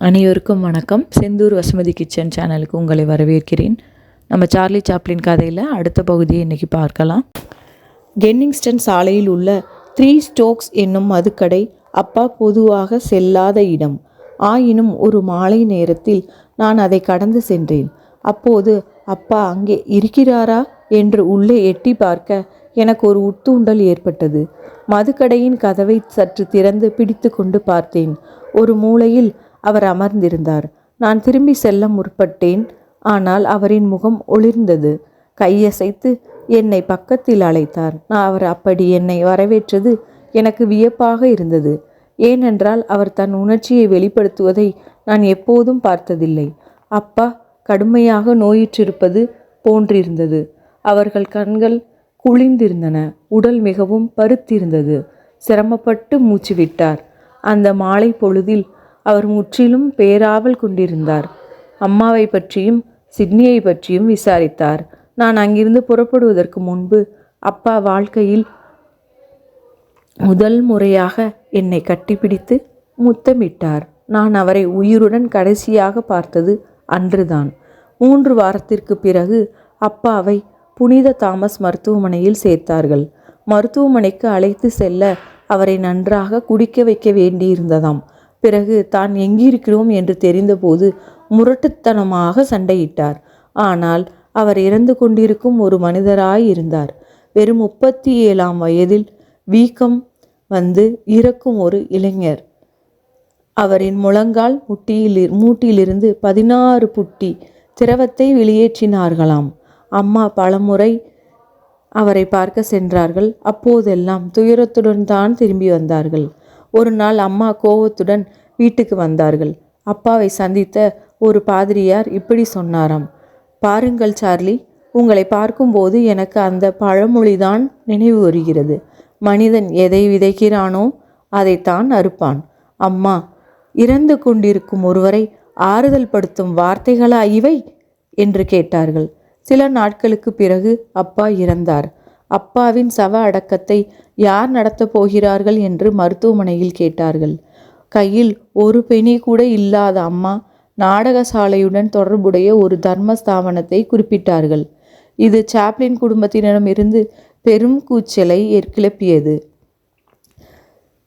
அனைவருக்கும் வணக்கம். செந்தூர் வசுமதி கிச்சன் சேனலுக்கு உங்களை வரவேற்கிறேன். நம்ம சார்லி சாப்ளின் கதையில் அடுத்த பகுதியை இன்றைக்கி பார்க்கலாம். கென்னிங்ஸ்டன் சாலையில் உள்ள த்ரீ ஸ்டோக்ஸ் என்னும் மதுக்கடை அப்பா பொதுவாக செல்லாத இடம். ஆயினும் ஒரு மாலை நேரத்தில் நான் அதை கடந்து சென்றேன். அப்போது அப்பா அங்கே இருக்கிறாரா? என்று உள்ளே எட்டி பார்க்க எனக்கு ஒரு உத்தூண்டல் ஏற்பட்டது. மதுக்கடையின் கதவை சற்று திறந்து பிடித்து கொண்டு பார்த்தேன். ஒரு மூலையில் அவர் அமர்ந்திருந்தார். நான் திரும்பி செல்ல முற்பட்டேன். ஆனால் அவரின் முகம் ஒளிர்ந்தது. கையசைத்து என்னை பக்கத்தில் அழைத்தார். நான் அவர் அப்படி என்னை வரவேற்றது எனக்கு வியப்பாக இருந்தது. ஏனென்றால் அவர் தன் உணர்ச்சியை வெளிப்படுத்துவதை நான் எப்போதும் பார்த்ததில்லை. அப்பா கடுமையாக நோயிற்றிருப்பது போன்றிருந்தது. அவர்கள் கண்கள் குளிர்ந்திருந்தன. உடல் மிகவும் பருத்திருந்தது. சிரமப்பட்டு மூச்சு விட்டார் அந்த மாலை பொழுதில் அவர் முற்றிலும் பேராவல் கொண்டிருந்தார். அம்மாவை பற்றியும் சிட்னியை பற்றியும் விசாரித்தார். நான் அங்கிருந்து புறப்படுவதற்கு முன்பு அப்பா வாழ்க்கையில் முதல் முறையாக என்னை கட்டிப்பிடித்து முத்தமிட்டார். நான் அவரை உயிருடன் கடைசியாக பார்த்தது அன்றுதான். மூன்று வாரத்திற்கு பிறகு அப்பாவை புனித தாமஸ் மருத்துவமனையில் சேர்த்தார்கள். மருத்துவமனைக்கு அழைத்து செல்ல அவரை நன்றாக குடிக்க வைக்க வேண்டியிருந்ததாம். பிறகு தான் எங்கிருக்கிறோம் என்று தெரிந்தபோது முரட்டுத்தனமாக சண்டையிட்டார். ஆனால் அவர் இறந்து கொண்டிருக்கும் ஒரு மனிதராய் இருந்தார் வெறும் முப்பத்தி ஏழாம் வயதில் வீக்கம் வந்து இறக்கும் ஒரு இளைஞர். அவரின் முழங்கால் முட்டியில் மூட்டிலிருந்து பதினாறு புட்டி திரவத்தை வெளியேற்றினார்களாம். அம்மா பலமுறை அவரை பார்க்க சென்றார்கள். அப்போதெல்லாம் துயரத்துடன் தான் திரும்பி வந்தார்கள். ஒரு நாள் அம்மா கோவத்துடன் வீட்டுக்கு வந்தார்கள். அப்பாவை சந்தித்த ஒரு பாதிரியார் இப்படி சொன்னாராம். பாருங்கள் சார்லி உங்களை பார்க்கும்போது எனக்கு அந்த பழமொழிதான் நினைவு வருகிறது. மனிதன் எதை விதைக்கிறானோ அதைத்தான் அறுப்பான். அம்மா இறந்து கொண்டிருக்கும் ஒருவரை ஆறுதல் படுத்தும் வார்த்தைகளா இவை? என்று கேட்டார்கள். சில நாட்களுக்கு பிறகு அப்பா இறந்தார். அப்பாவின் சவ அடக்கத்தை யார் நடத்தப் போகிறார்கள் என்று மருத்துவமனையில் கேட்டார்கள். கையில் ஒரு பெனி கூட இல்லாத அம்மா நாடகசாலையுடன் தொடர்புடைய ஒரு தர்ம ஸ்தாபனத்தை குறிப்பிட்டார்கள். இது சாப்ளின் குடும்பத்தினரிடமிருந்து பெரும் கூச்சலை கிளப்பியது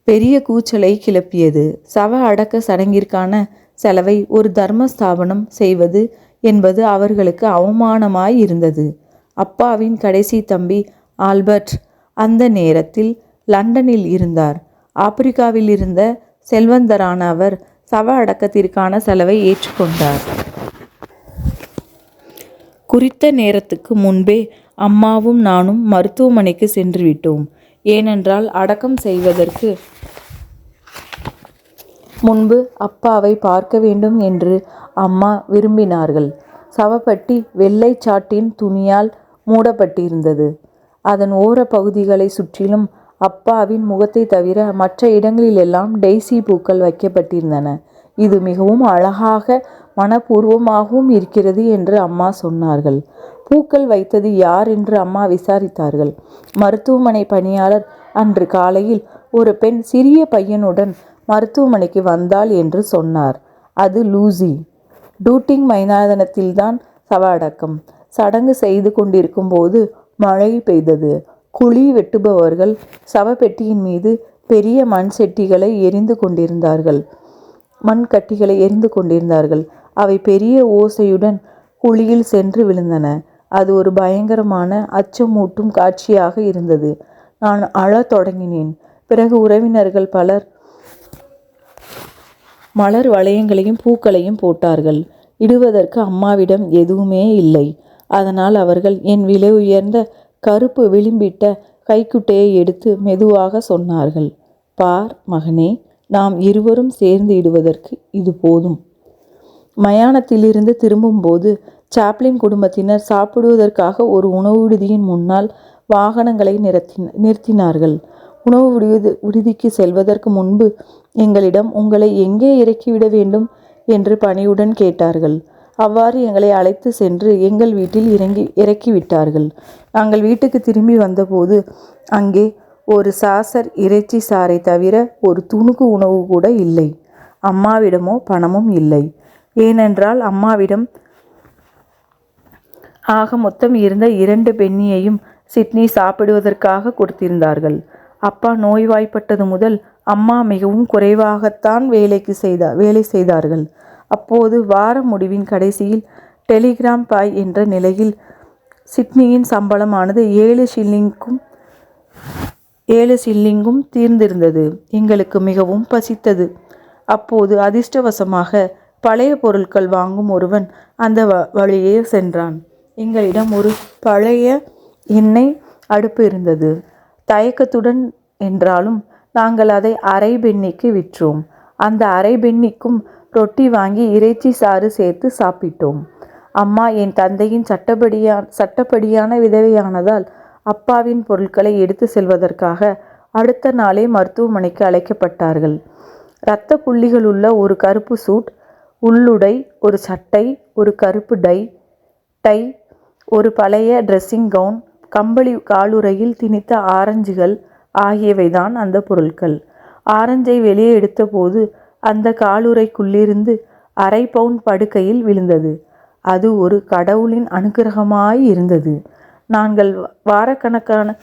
பெரிய கூச்சலை கிளப்பியது. சவ அடக்க சடங்கிற்கான செலவை ஒரு தர்ம ஸ்தாபனம் செய்வது என்பது அவர்களுக்கு அவமானமாய் இருந்தது. அப்பாவின் கடைசி தம்பி ஆல்பர்ட் அந்த நேரத்தில் லண்டனில் இருந்தார். ஆப்பிரிக்காவில் இருந்த செல்வந்தரான அவர் சவ அடக்கத்திற்கான செலவை ஏற்றுக்கொண்டார். குறித்த நேரத்துக்கு முன்பே அம்மாவும் நானும் மருத்துவமனைக்கு சென்று விட்டோம். ஏனென்றால் அடக்கம் செய்வதற்கு முன்பு அப்பாவை பார்க்க வேண்டும் என்று அம்மா விரும்பினார்கள். சவப்பட்டி வெள்ளை சாட்டின் துணியால் மூடப்பட்டிருந்தது. அதன் ஓர பகுதிகளை சுற்றிலும் அப்பாவின் முகத்தை தவிர மற்ற இடங்களிலெல்லாம் டெய்சி பூக்கள் வைக்கப்பட்டிருந்தன. இது மிகவும் அழகாக மனப்பூர்வமாகவும் இருக்கிறது என்று அம்மா சொன்னார்கள். பூக்கள் வைத்தது யார் என்று அம்மா விசாரித்தார்கள். மருத்துவமனை பணியாளர் அன்று காலையில் ஒரு பெண் சிறிய பையனுடன் மருத்துவமனைக்கு வந்தாள் என்று சொன்னார். அது லூசி. டூட்டிங் மைதானத்தில்தான் சவ அடக்கம் சடங்கு செய்து கொண்டிருக்கும் போது மழை பெய்தது. குழி வெட்டுபவர்கள் சவப்பெட்டியின் மீது பெரிய மண் செட்டிகளை எரிந்து கொண்டிருந்தார்கள். மண் கட்டிகளை எரிந்து கொண்டிருந்தார்கள். அவை பெரிய ஓசையுடன் குழியில் சென்று விழுந்தன. அது ஒரு பயங்கரமான அச்சமூட்டும் காட்சியாக இருந்தது. நான் அழத் தொடங்கினேன். பிறகு உறவினர்கள் பலர் மலர் வளையங்களையும் பூக்களையும் போட்டார்கள். இடுவதற்கு அம்மாவிடம் எதுவுமே இல்லை. அதனால் அவர்கள் என் விலை உயர்ந்த கருப்பு விளிம்பிட்ட கைக்குட்டையை எடுத்து மெதுவாக சொன்னார்கள் பார் மகனே நாம் இருவரும் சேர்ந்து இடுவதற்கு இது போதும் மயானத்திலிருந்து திரும்பும்போது சாப்ளின் குடும்பத்தினர் சாப்பிடுவதற்காக ஒரு உணவு விடுதியின் முன்னால் வாகனங்களை நிறுத்தி நிறுத்தினார்கள். உணவு விடுவது விடுதிக்கு செல்வதற்கு முன்பு எங்களிடம் உங்களை எங்கே இறக்கிவிட வேண்டும்? என்று பணியுடன் கேட்டார்கள். அவ்வாறு எங்களை அழைத்து சென்று எங்கள் வீட்டில் இறங்கி இறக்கிவிட்டார்கள். நாங்கள் வீட்டுக்கு திரும்பி வந்தபோது அங்கே ஒரு சாசர் இறைச்சி சாறை தவிர ஒரு துணுக்கு உணவு கூட இல்லை. அம்மாவிடமோ பணமும் இல்லை. ஏனென்றால் அம்மாவிடம் ஆக மொத்தம் இருந்த இரண்டு பெண்ணியையும் சிட்னி சாப்பிடுவதற்காக கொடுத்திருந்தார்கள். அப்பா நோய்வாய்ப்பட்டது முதல் அம்மா மிகவும் குறைவாகத்தான் வேலைக்கு செய்தா வேலை செய்தார்கள். அப்போது வார முடிவின் கடைசியில் டெலிகிராம் பாய் என்ற நிலையில் சிட்னியின் சம்பளமானது ஏழு ஷில்லிங்கும் ஏழு ஷில்லிங்கும் தீர்ந்திருந்தது. எங்களுக்கு மிகவும் பசித்தது. அப்போது அதிர்ஷ்டவசமாக பழைய பொருட்கள் வாங்கும் ஒருவன் அந்த வ வழியே சென்றான். எங்களிடம் ஒரு பழைய எண்ணெய் அடுப்பு இருந்தது. தயக்கத்துடன் என்றாலும் நாங்கள் அதை அரை பென்னிக்கு விற்றோம். அந்த அரை பென்னிக்கும் ரொட்டி வாங்கி இறைச்சி சாறு சேர்த்து சாப்பிட்டோம். அம்மா என் தந்தையின் சட்டப்படியா சட்டப்படியான விதவையானதால் அப்பாவின் பொருட்களை எடுத்து செல்வதற்காக அடுத்த நாளே மருத்துவமனைக்கு அழைக்கப்பட்டார்கள். இரத்த புள்ளிகளுள்ள ஒரு கருப்பு சூட் உள்ளுடை ஒரு சட்டை ஒரு கருப்பு டை டை ஒரு பழைய ட்ரெஸ்ஸிங் கவுன் கம்பளி காலுறையில் திணித்த ஆரஞ்சுகள் ஆகியவைதான் அந்த பொருட்கள். ஆரஞ்சை வெளியே எடுத்தபோது அந்த காலுறைக்குள்ளிருந்து அரை பவுண்ட் படுக்கையில் விழுந்தது. அது ஒரு கடவுளின் அனுகிரகமாய் இருந்தது. நாங்கள் வாரக்கணக்கான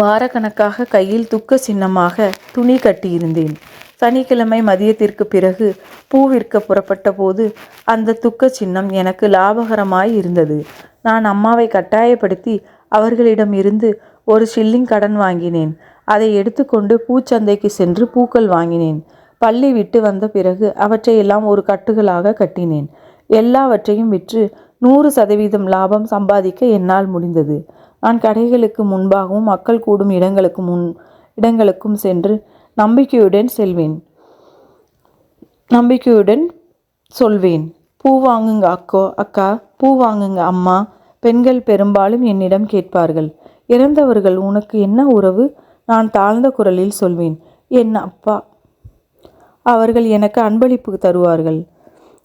வாரக்கணக்காக கையில் துக்க சின்னமாக துணி கட்டியிருந்தேன். சனிக்கிழமை மதியத்திற்கு பிறகு பூ விற்க புறப்பட்ட போது அந்த துக்க சின்னம் எனக்கு லாபகரமாய் இருந்தது. நான் அம்மாவை கட்டாயப்படுத்தி அவர்களிடம் இருந்து ஒரு ஷில்லிங் கடன் வாங்கினேன். அதை எடுத்துக்கொண்டு பூச்சந்தைக்கு சென்று பூக்கள் வாங்கினேன். பள்ளி விட்டு வந்த பிறகு அவற்றையெல்லாம் ஒரு கட்டுகளாக கட்டினேன். எல்லாவற்றையும் விற்று நூறு சதவீதம் லாபம் சம்பாதிக்க என்னால் முடிந்தது. நான் கடைகளுக்கு முன்பாகவும் மக்கள் கூடும் இடங்களுக்கு முன் இடங்களுக்கும் சென்று நம்பிக்கையுடன் செல்வேன். நம்பிக்கையுடன் சொல்வேன். பூ வாங்குங்க அக்கோ அக்கா பூ வாங்குங்க அம்மா பெண்கள் பெரும்பாலும் என்னிடம் கேட்பார்கள். இறந்தவர்கள் உனக்கு என்ன உறவு? நான் தாழ்ந்த குரலில் சொல்வேன் என் அப்பா. அவர்கள் எனக்கு அன்பளிப்பு தருவார்கள்.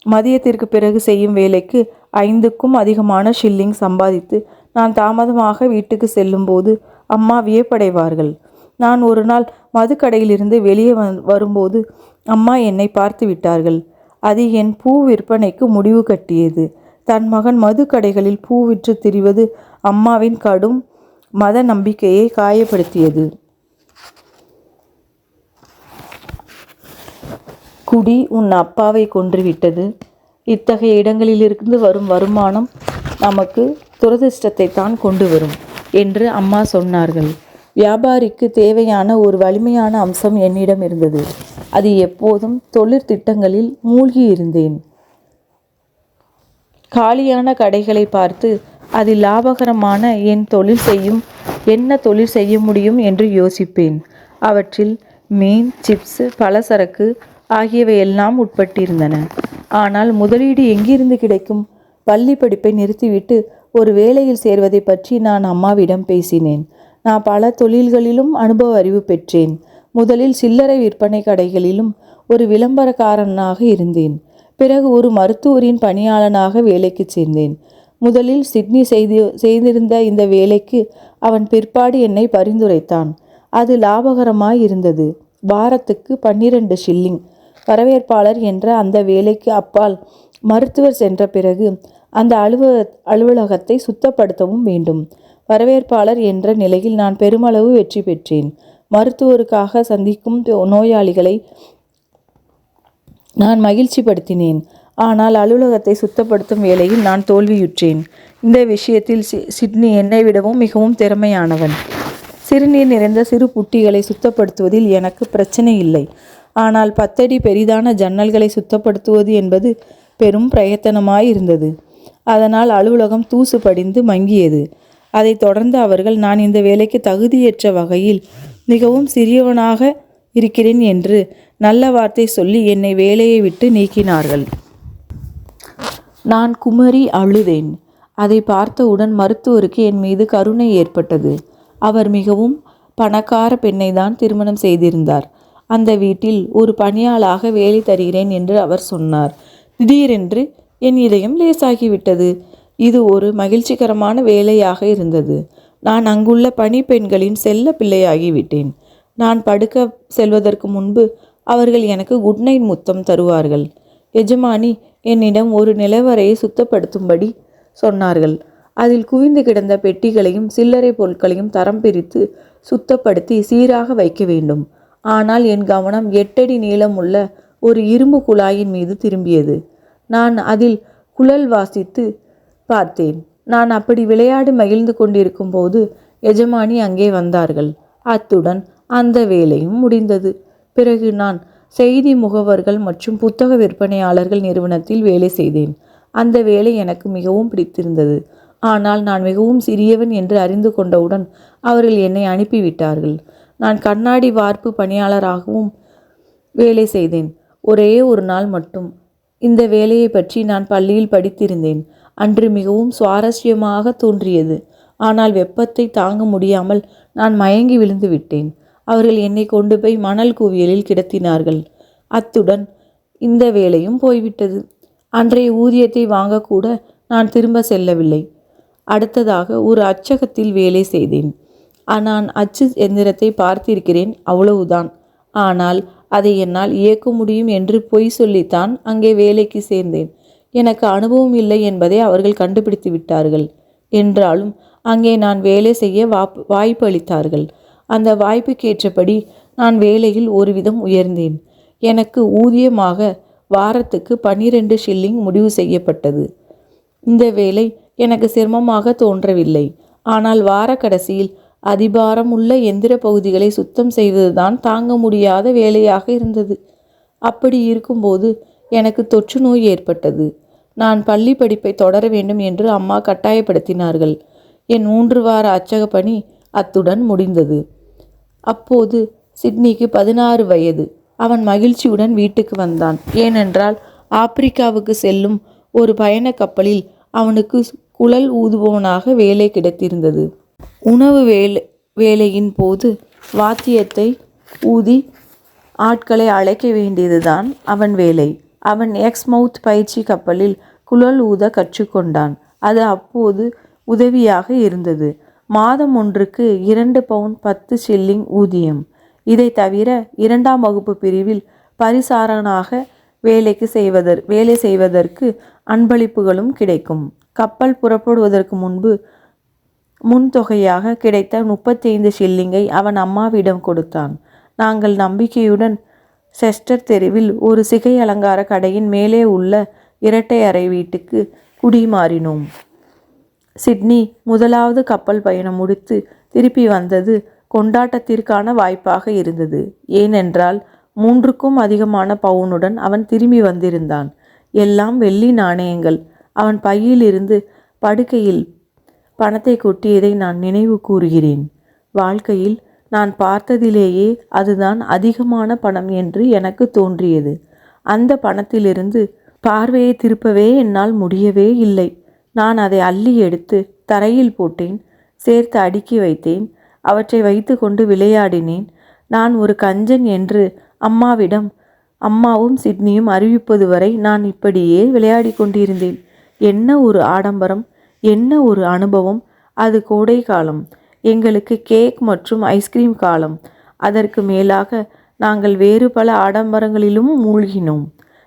மதியத்திற்கு பிறகு செய்யும் வேலைக்கு ஐந்துக்கும் அதிகமான ஷில்லிங் சம்பாதித்து நான் தாமதமாக வீட்டுக்கு செல்லும்போது அம்மா வியப்படைவார்கள். நான் ஒரு நாள் மதுக்கடையிலிருந்து வெளியே வரும்போது அம்மா என்னை பார்த்து விட்டார்கள். அது என் பூ விற்பனைக்கு முடிவு கட்டியது. தன் மகன் மதுக்கடைகளில் பூ விற்று திரிவது அம்மாவின் கடும் மத நம்பிக்கையை காயப்படுத்தியது. குடி உன் அப்பாவை கொன்றுவிட்டது இத்தகைய இடங்களிலிருந்து வரும் வருமானம் நமக்கு துரதிர்ஷ்டத்தை தான் கொண்டு வரும் என்று அம்மா சொன்னார்கள். வியாபாரிக்கு தேவையான ஒரு வலிமையான அம்சம் என்னிடம் இருந்தது. அது எப்போதும் தொழிற்திட்டங்களில் மூழ்கி இருந்தேன் காலியான கடைகளை பார்த்து அதில் லாபகரமான என் தொழில் செய்யும் என்ன தொழில் செய்ய முடியும்? என்று யோசிப்பேன். அவற்றில் மீன் சிப்ஸ் பலசரக்கு ஆகியவையெல்லாம் உட்பட்டிருந்தன. ஆனால் முதலீடு எங்கிருந்து கிடைக்கும்? பள்ளி படிப்பை நிறுத்திவிட்டு ஒரு வேலையில் சேர்வதை பற்றி நான் அம்மாவிடம் பேசினேன். நான் பல தொழில்களிலும் அனுபவ அறிவு பெற்றேன். முதலில் சில்லறை விற்பனை கடைகளிலும் ஒரு விளம்பரக்காரனாக இருந்தேன். பிறகு ஒரு மருத்துவரின் பணியாளனாக வேலைக்கு சேர்ந்தேன். முதலில் சிட்னி செய்து செய்திருந்த இந்த வேலைக்கு அவன் பிற்பாடு என்னை பரிந்துரைத்தான். அது லாபகரமாய் இருந்தது. வாரத்துக்கு பன்னிரண்டு ஷில்லிங். வரவேற்பாளர் என்ற அந்த வேலைக்கு அப்பால் மருத்துவர் சென்ற பிறகு அந்த அலுவ அலுவலகத்தை சுத்தப்படுத்தவும் வேண்டும். வரவேற்பாளர் என்ற நிலையில் நான் பெருமளவு வெற்றி பெற்றேன். மருத்துவருக்காக சந்திக்கும் நோயாளிகளை நான் மகிழ்ச்சி படுத்தினேன் ஆனால் அலுவலகத்தை சுத்தப்படுத்தும் வேலையில் நான் தோல்வியுற்றேன். இந்த விஷயத்தில் சி சிட்னி என்னை விடவும் மிகவும் திறமையானவன். சிறுநீர் நிறைந்த சிறு புட்டிகளை சுத்தப்படுத்துவதில் எனக்கு பிரச்சனை இல்லை. ஆனால் பத்தடி பெரிதான ஜன்னல்களை சுத்தப்படுத்துவது என்பது பெரும் பிரயத்தனமாயிருந்தது. அதனால் அலுவலகம் தூசு படிந்து மங்கியது. அதைத் தொடர்ந்து அவர்கள் நான் இந்த வேலைக்கு தகுதியற்ற வகையில் மிகவும் சிறியவனாக இருக்கிறேன் என்று நல்ல வார்த்தை சொல்லி என்னை வேலையை விட்டு நீக்கினார்கள். நான் குமரி அழுதேன். அதை பார்த்தவுடன் மருத்துவருக்கு என் மீது கருணை ஏற்பட்டது. அவர் மிகவும் பணக்கார பெண்ணை தான் திருமணம் செய்திருந்தார். அந்த வீட்டில் ஒரு பணியாளாக வேலை தருகிறேன் என்று அவர் சொன்னார். திடீரென்று என் இதயம் லேசாகிவிட்டது. இது ஒரு மகிழ்ச்சிகரமான வேலையாக இருந்தது. நான் அங்குள்ள பணிப்பெண்களின் செல்ல பிள்ளையாகிவிட்டேன் நான் படுக்க செல்வதற்கு முன்பு அவர்கள் எனக்கு குட் நைட் முத்தம் தருவார்கள். எஜமானி என்னிடம் ஒரு நிலவரையை சுத்தப்படுத்தும்படி சொன்னார்கள். அதில் குவிந்து கிடந்த பெட்டிகளையும் சில்லறை பொருட்களையும் தரம் பிரித்து சுத்தப்படுத்தி சீராக வைக்க வேண்டும். ஆனால் என் கவனம் எட்டடி நீளமுள்ள ஒரு இரும்பு குழாயின் மீது திரும்பியது. நான் அதில் குழல் வாசித்து பார்த்தேன். நான் அப்படி விளையாடி மகிழ்ந்து கொண்டிருக்கும் போது எஜமானி அங்கே வந்தார்கள். அத்துடன் அந்த வேலையும் முடிந்தது. பிறகு நான் செய்தி முகவர்கள் மற்றும் புத்தக விற்பனையாளர்கள் நிறுவனத்தில் வேலை செய்தேன். அந்த வேலை எனக்கு மிகவும் பிடித்திருந்தது. ஆனால் நான் மிகவும் சிறியவன் என்று அறிந்து கொண்டவுடன் அவர்கள் என்னை அனுப்பிவிட்டார்கள். நான் கண்ணாடி வார்ப்பு பணியாளராகவும் வேலை செய்தேன். ஒரே ஒரு நாள் மட்டும். இந்த வேலையை பற்றி நான் பள்ளியில் படித்திருந்தேன். அன்று மிகவும் சுவாரஸ்யமாக தோன்றியது. ஆனால் வெப்பத்தை தாங்க முடியாமல் நான் மயங்கி விழுந்து விட்டேன். அவர்கள் என்னை கொண்டு போய் மணல் குவியலில் கிடத்தினார்கள். அத்துடன் இந்த வேலையும் போய்விட்டது. அன்றைய ஊதியத்தை வாங்கக்கூட நான் திரும்ப செல்லவில்லை. அடுத்ததாக ஒரு அச்சகத்தில் வேலை செய்தேன். நான் அச்சு எந்திரத்தை பார்த்திருக்கிறேன் அவ்வளவுதான். ஆனால் அதை என்னால் இயக்க முடியும் என்று பொய் சொல்லித்தான் அங்கே வேலைக்கு சேர்ந்தேன். எனக்கு அனுபவம் இல்லை என்பதை அவர்கள் கண்டுபிடித்து விட்டார்கள். என்றாலும் அங்கே நான் வேலை செய்ய வாப் வாய்ப்பு அளித்தார்கள். அந்த வாய்ப்புக்கேற்றபடி நான் வேலையில் ஒருவிதம் உயர்ந்தேன். எனக்கு ஊதியமாக வாரத்துக்கு பன்னிரண்டு ஷில்லிங் முடிவு செய்யப்பட்டது. இந்த வேலை எனக்கு சிரமமாக தோன்றவில்லை. ஆனால் வார கடைசியில் அதிபாரம் உள்ள எந்திர பகுதிகளை சுத்தம் செய்வதுதான் தாங்க முடியாத வேலையாக இருந்தது. அப்படி இருக்கும்போது எனக்கு தொற்று நோய் ஏற்பட்டது. நான் பள்ளி படிப்பை தொடர வேண்டும் என்று அம்மா கட்டாயப்படுத்தினார்கள். என் மூன்று வார அச்சக பணி அத்துடன் முடிந்தது. அப்போது சிட்னிக்கு பதினாறு வயது. அவன் மகிழ்ச்சியுடன் வீட்டுக்கு வந்தான். ஏனென்றால் ஆப்பிரிக்காவுக்கு செல்லும் ஒரு பயண கப்பலில் அவனுக்கு குழல் ஊதுபவனாக வேலை கிடைத்திருந்தது. உணவு வேலை வேலையின் போது வாத்தியத்தை ஊதி ஆட்களை அழைக்க வேண்டியதுதான் அவன் வேலை. அவன் எக்ஸ்மவுத் பயிற்சி கப்பலில் குழல் ஊத கற்றுக்கொண்டான். அது அப்போது உதவியாக இருந்தது. மாதம் ஒன்றுக்கு இரண்டு பவுண்ட் பத்து ஷில்லிங் ஊதியம். இதை தவிர இரண்டாம் வகுப்பு பிரிவில் பரிசாரனாக வேலைக்கு செய்வதற் வேலை செய்வதற்கு அன்பளிப்புகளும் கிடைக்கும். கப்பல் புறப்படுவதற்கு முன்பு முன்தொகையாக கிடைத்த முப்பத்தைந்து ஷில்லிங்கை அவன் அம்மாவிடம் கொடுத்தான். நாங்கள் நம்பிக்கையுடன் செஸ்டர் தெருவில் ஒரு சிகை அலங்கார கடையின் மேலே உள்ள இரட்டை அறை வீட்டுக்கு குடிமாறினோம். சிட்னி முதலாவது கப்பல் பயணம் முடித்து திருப்பி வந்தது கொண்டாட்டத்திற்கான வாய்ப்பாக இருந்தது. ஏனென்றால் மூன்றுக்கும் அதிகமான பவுனுடன் அவன் திரும்பி வந்திருந்தான். எல்லாம் வெள்ளி நாணயங்கள். அவன் பையிலிருந்து படுக்கையில் பணத்தை கொட்டியதை நான் நினைவு கூறுகிறேன். வாழ்க்கையில் நான் பார்த்ததிலேயே அதுதான் அதிகமான பணம் என்று எனக்கு தோன்றியது. அந்த பணத்திலிருந்து பார்வையை திருப்பவே என்னால் முடியவே இல்லை. நான் அதை அள்ளி எடுத்து தரையில் போட்டேன் சேர்த்து அடுக்கி வைத்தேன் அவற்றை வைத்து கொண்டு விளையாடினேன். நான் ஒரு கஞ்சன் என்று அம்மாவிடம் அம்மாவும் சிட்னியும் அறிவிப்பது வரை நான் இப்படியே விளையாடி கொண்டிருந்தேன். என்ன ஒரு ஆடம்பரம்! என்ன ஒரு அனுபவம்? அது கோடை காலம். எங்களுக்கு கேக் மற்றும் ஐஸ்கிரீம் காலம். அதற்கு மேலாக நாங்கள் வேறு பல ஆடம்பரங்களிலும் மூழ்கினோம்.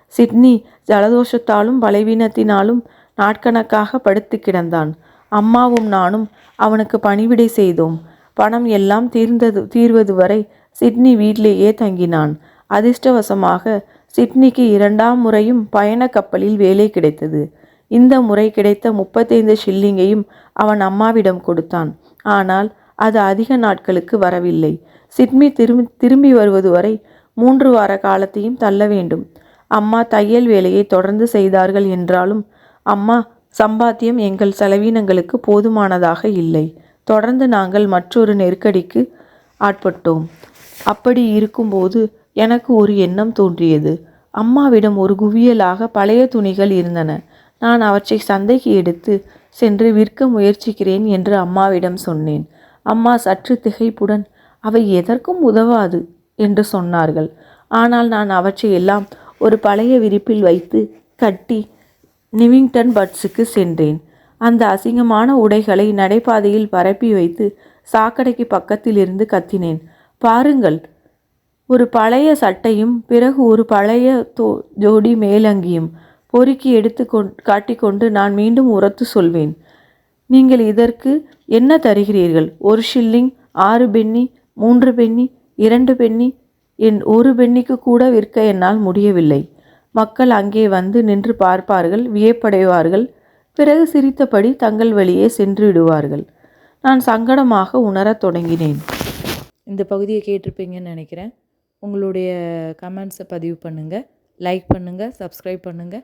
சிட்னி ஜலதோஷத்தாலும் பலவீனத்தினாலும் நாட்கணக்காக படுத்து கிடந்தான். அம்மாவும் நானும் அவனுக்கு பணிவிடை செய்தோம். பணம் எல்லாம் தீர்ந்தது தீர்வது வரை சிட்னி வீட்டிலேயே தங்கினான். அதிர்ஷ்டவசமாக சிட்னிக்கு இரண்டாம் முறையும் பயண கப்பலில் வேலை கிடைத்தது. இந்த முறை கிடைத்த முப்பத்தைந்து ஷில்லிங்கையும் அவன் அம்மாவிடம் கொடுத்தான். ஆனால் அது அதிக நாட்களுக்கு வரவில்லை. சிட்மி திரும்பி திரும்பி வருவது வரை மூன்று வார காலத்தையும் தள்ள வேண்டும். அம்மா தையல் வேலையை தொடர்ந்து செய்தார்கள் என்றாலும் அம்மா சம்பாத்தியம் எங்கள் செலவீனங்களுக்கு போதுமானதாக இல்லை. தொடர்ந்து நாங்கள் மற்றொரு நெருக்கடிக்கு ஆட்பட்டோம். அப்படி இருக்கும்போது எனக்கு ஒரு எண்ணம் தோன்றியது. அம்மாவிடம் ஒரு குவியலாக பழைய துணிகள் இருந்தன. நான் அவற்றை சந்தைக்கு எடுத்து சென்று விற்க முயற்சிக்கிறேன் என்று அம்மாவிடம் சொன்னேன். அம்மா சற்று திகைப்புடன் அவை எதற்கும் உதவாது? என்று சொன்னார்கள். ஆனால் நான் அவற்றை எல்லாம் ஒரு பழைய விரிப்பில் வைத்து கட்டி நிவிங்டன் பட்ஸுக்கு சென்றேன். அந்த அசிங்கமான உடைகளை நடைபாதையில் பரப்பி வைத்து சாக்கடைக்கு பக்கத்தில் இருந்து கத்தினேன். பாருங்கள் ஒரு பழைய சட்டையும் பிறகு ஒரு பழைய தோ ஜோடி மேலங்கியும். பொறுக்கி எடுத்து கொண் காட்டிக்கொண்டு நான் மீண்டும் உரத்து சொல்வேன். நீங்கள் இதற்கு என்ன தருகிறீர்கள்? ஒரு ஷில்லிங் ஆறு பென்னி மூன்று பென்னி இரண்டு பென்னி என் ஒரு பென்னிக்கு கூட விற்க என்னால் முடியவில்லை. மக்கள் அங்கே வந்து நின்று பார்ப்பார்கள் வியப்படைவார்கள். பிறகு சிரித்தபடி தங்கள் வழியே சென்று விடுவார்கள். நான் சங்கடமாக உணரத் தொடங்கினேன். இந்த பகுதியை கேட்டிருப்பீங்கன்னு நினைக்கிறேன். உங்களுடைய கமெண்ட்ஸை பதிவு பண்ணுங்கள் லைக் பண்ணுங்கள் சப்ஸ்கிரைப் பண்ணுங்கள்